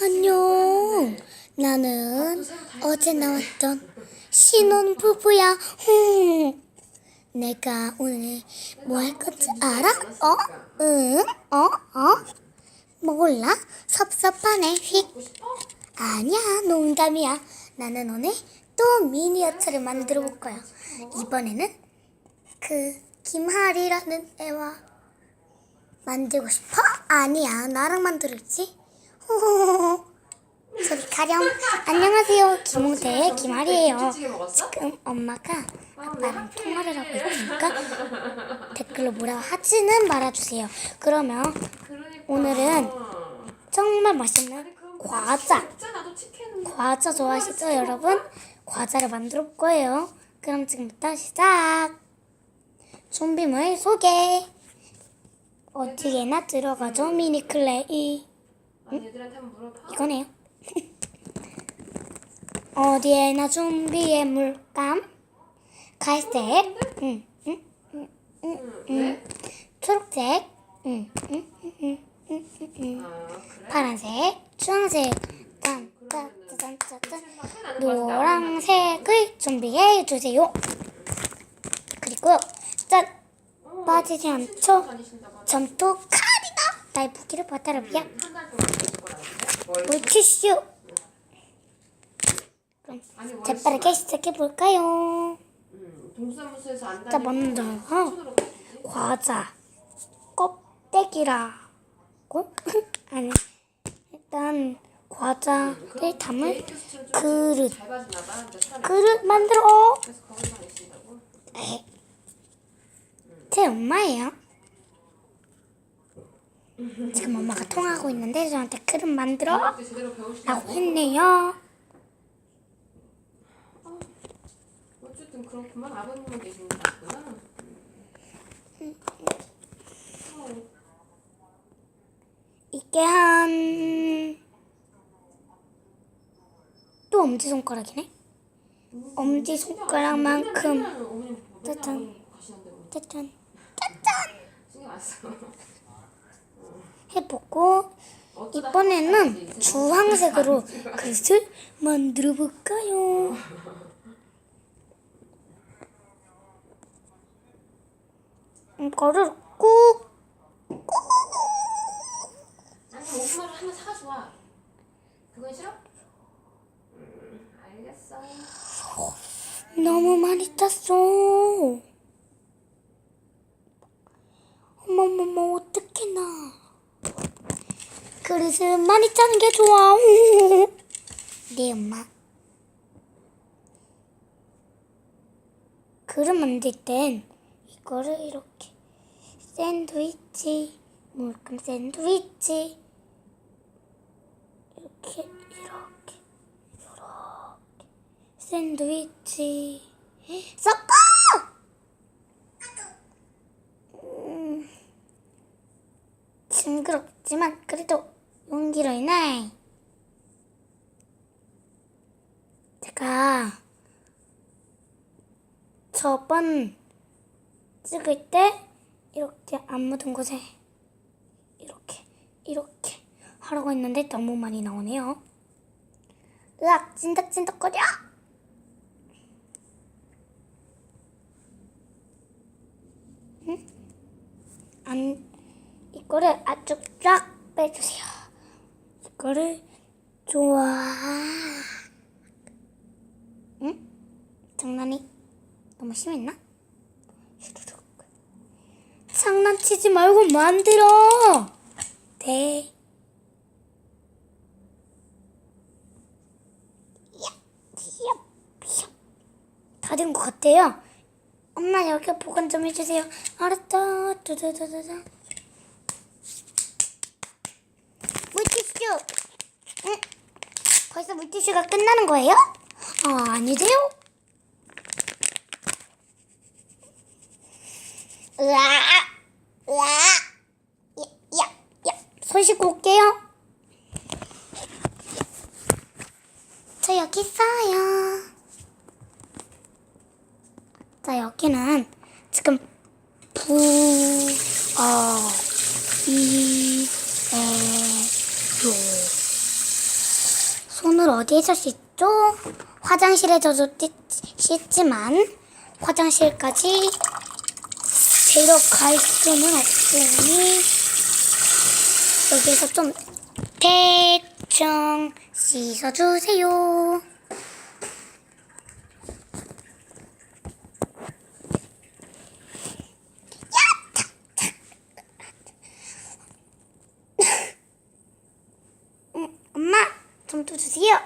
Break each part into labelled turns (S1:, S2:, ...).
S1: 안녕. 나는 어제 나왔던 신혼 부부야. 흠. 내가 오늘 뭐 할 건지 알아? 어? 응? 어? 어? 몰라? 섭섭하네. 휙. 아니야, 농담이야. 나는 오늘 또 미니어처를 만들어 볼 거야. 이번에는 그 김하리라는 애와 만들고 싶어? 아니야, 나랑 만들었지. 저리 가렴. 안녕하세요.
S2: 김치찌개 먹었어?
S1: 지금 엄마가 아빠랑 통화를 하고 있으니까 댓글로 뭐라 하지는 말아주세요. 그러면. 오늘은 정말 맛있는 과자. 과자 좋아하시죠, 여러분? 과자를 만들어 볼 거예요. 그럼 지금부터 시작. 준비물 소개. 어디에나 들어가죠, 미니 클레이.
S2: 얘들한테 한번 물어봐.
S1: 이거네요. 어디에나 준비해 물감. 갈색, 응, 응, 응, 응, 응. 초록색, 응, 응, 응, 응, 응, 응, 응.
S2: 아 그래?
S1: 파란색, 주황색, 짠, 짠, 짠, 짠, 짠.
S2: 밖에 나는 거지, 나오는
S1: 노란색을 준비해 주세요. 그리고 짠
S2: 거.
S1: 빠지지
S2: 어,
S1: 않죠?
S2: 신청.
S1: 점토 칼이다. 나의 무기를 받아라 비야.
S2: 한달 동안 다니실 거라는데? 뭘?
S1: 물티슈. 그럼 재빠르게 시작해 볼까요?
S2: 음, 동사무소에서 안
S1: 자, 먼저
S2: 가지지.
S1: 과자 껍데기라고 아니 일단 과자를 담을
S2: 스트는 좀
S1: 그릇 그릇 만들어. 에. 제 엄마예요. 지금 엄마가 통화하고 있는데 저한테 그릇 만들어. 라고 했네요.
S2: 어쨌든 그렇구만. 아버님만 계시는 거 같구나. 어,
S1: 이게 한... 또 엄지 손가락이네? 엄지 손가락만큼
S2: 맨날 어머님 보고 맨날
S1: 짜잔.
S2: 가시는데 뭐
S1: 짜잔
S2: 신경 안 써.
S1: 해보고 이번에는 주황색으로 그릇을 만들어 볼까요? 이거를 꾹
S2: 아니 오구마를 하나 사줘와. 그건 싫어? 음, 알겠어.
S1: 너무 많이 tas어. 어머머머 어떡해 나. 그릇을 많이 짜는 게 좋아. 네 엄마. 그릇 만들 땐 이거를 이렇게 샌드위치, 물감 샌드위치 이렇게 이렇게 이렇게 샌드위치 섞어! 음, 징그럽지만 그래도 용기로 인해 제가 저번 찍을 때 이렇게 안 묻은 곳에 이렇게 이렇게 하라고 했는데 너무 많이 나오네요. 으악 찐득찐득거려. 응? 안 이거를 아주 쫙 빼주세요. 이거를 좋아. 응? 장난이 너무 심했나? 슈르륵. 장난치지 말고 만들어. 네. 다 된 것 같아요. 엄마 여기 보관 좀 해주세요. 알았다. 두두두두두. 물티슈. 응? 벌써 물티슈가 끝나는 거예요? 아, 아니세요? 으아, 으아. 야, 야, 야. 손 씻고 올게요. 저 여기 있어요. 자, 여기는 지금 부, 어, 이, 에, 요, 손을 어디에서 씻죠? 화장실에서도 씻- 씻지만 화장실까지 데려갈 수는 없으니 여기서 좀 대충 씻어주세요. 음, 엄마 좀 또 주세요.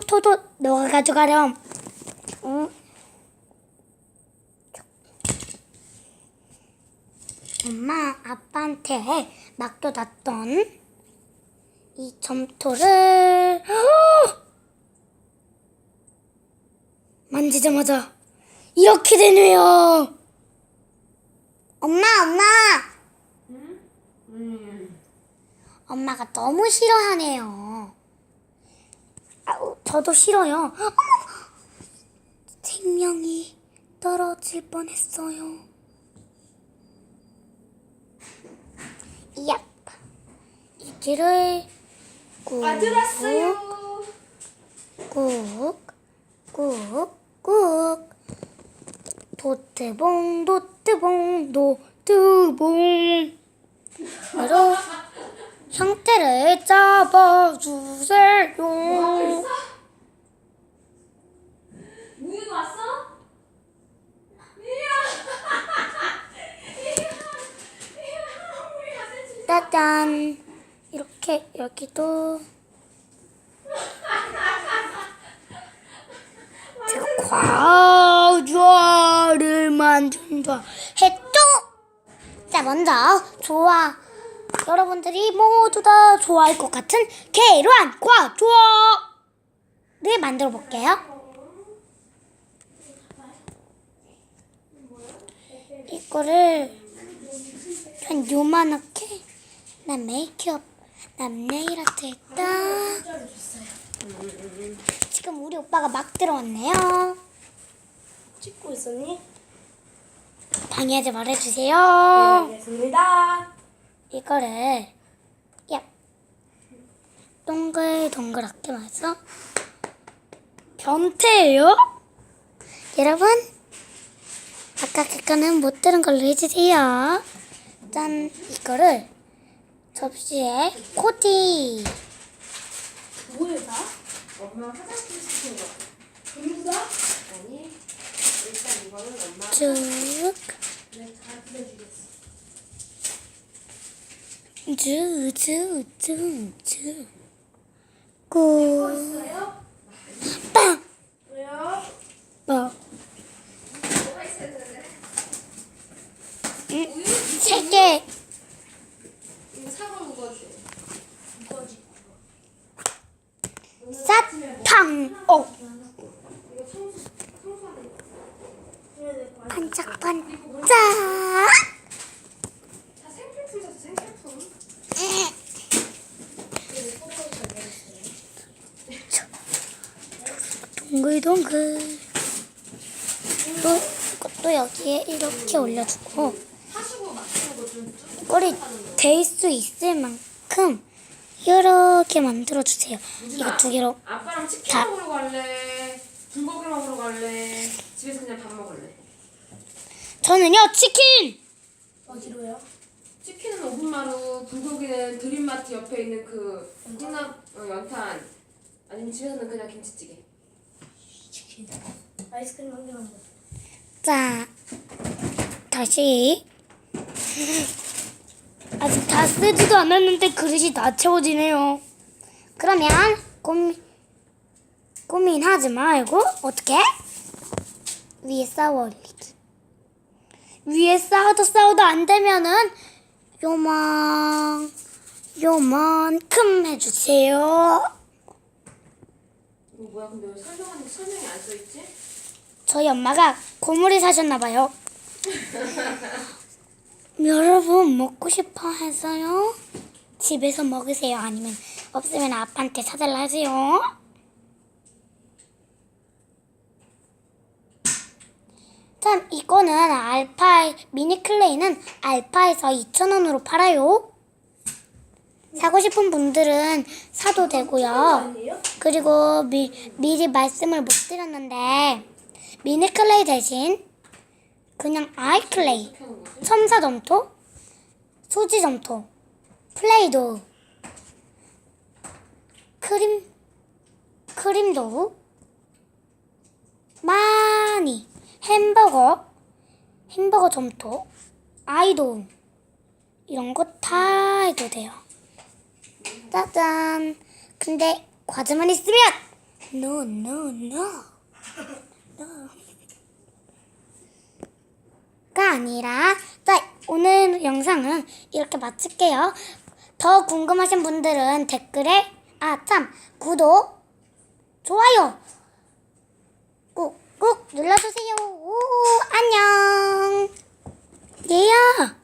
S1: 또또또또 너가 가져가렴. 응. 엄마 아빠한테 맡겨놨던 이 점토를 만지자마자 이렇게 되네요. 엄마 엄마
S2: 음.
S1: 엄마가 너무 싫어하네요. 아우, 저도 싫어요. 어머, 생명이 떨어질 뻔했어요. 얍. 이 길을 꾹,
S2: 아 들었어요.
S1: 꾹, 꾹, 꾹. 도트봉, 도트봉, 도트봉. 바로 형태를 잡아주세요.
S2: 왔어?
S1: 짜잔. 이렇게 여기도 제가 과자를 만든다 했죠. 자 먼저 좋아 여러분들이 모두 다 좋아할 것 같은 계란 과자를 만들어 볼게요. 이거를 한 요만하게 난 메이크업 난 네일 아트 했다 지금 우리 오빠가 막 들어왔네요
S3: 찍고 있었니?
S1: 방해하지 말아주세요
S3: 알겠습니다.
S1: 이거를 야 동글동글하게 말서 변태예요? 여러분 아까 그거는 못 들은 걸로 해주세요 짠 이거를 접시에 코디
S3: 뭐해 다?
S2: 엄마 화장실 시킨 거.
S3: 다?
S2: 아니 일단 이거는 엄마
S1: 쭉
S3: 내가 다 빌려주겠어.
S1: 쭈쭈쭈쭈 꾸
S3: 있어요?
S1: 빵!
S3: 왜요?
S1: 뭐? 세 개. 사탕. 어.
S3: 내가
S1: 반짝반짝.
S2: 자 생필품 샀어 생필품.
S1: 동글동글. 또 이것도 여기에 이렇게 올려주고
S2: 하시고 맞추는 거좀
S1: 꼴이 될수 있을 만큼 이렇게 만들어주세요. 이거 두 개로
S2: 아빠랑 치킨
S1: 다-
S2: 먹으러 갈래? 불고기 먹으러 갈래? 집에서 그냥 밥 먹을래?
S1: 저는요 치킨.
S3: 어디로요?
S2: 치킨은 오븐마루, 불고기는 드림마트 옆에 있는 그 콩나 어, 연탄 아니면 집에서는 그냥 김치찌개.
S3: 아이스크림 한 개만 먹어.
S1: 자 다시 아직 다 쓰지도 않았는데 그릇이 다 채워지네요. 그러면 고민 고민하지 말고 어떻게 위에 쌓아 올리기. 위에 쌓아도 쌓아도 안 되면은 요만 요만큼 해주세요.
S2: 이거 뭐야? 근데 왜 설명하는 설명이 안 써 있지?
S1: 저희 엄마가 고물을 사셨나 봐요. 여러분 먹고 싶어 해서요? 집에서 먹으세요. 아니면 없으면 아빠한테 사달라 하세요. 참 이거는 알파 미니 클레이는 알파에서 2,000원으로 팔아요. 사고 싶은 분들은 사도 되고요. 그리고 미, 미리 말씀을 못 드렸는데 미니 클레이 대신 그냥 아이 클레이? 첨사 점토, 수지 점토, 플레이도, 크림 크림 도우 많이 햄버거 햄버거 점토 아이도 이런 거 다 해도 돼요. 짜잔. 근데 과자만 있으면 no no no no 가 아니라 자 오늘 영상은 이렇게 마칠게요. 더 궁금하신 분들은 댓글에 아 참 구독 좋아요 꾹 꾹 눌러주세요. 오, 안녕. 얘야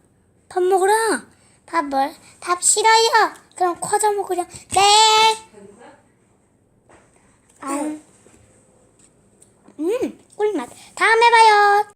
S1: 밥 먹으라. 밥 뭘? 밥 싫어요. 그럼 커져 먹으려 네. 안. 음, 꿀맛. 다음에 봐요.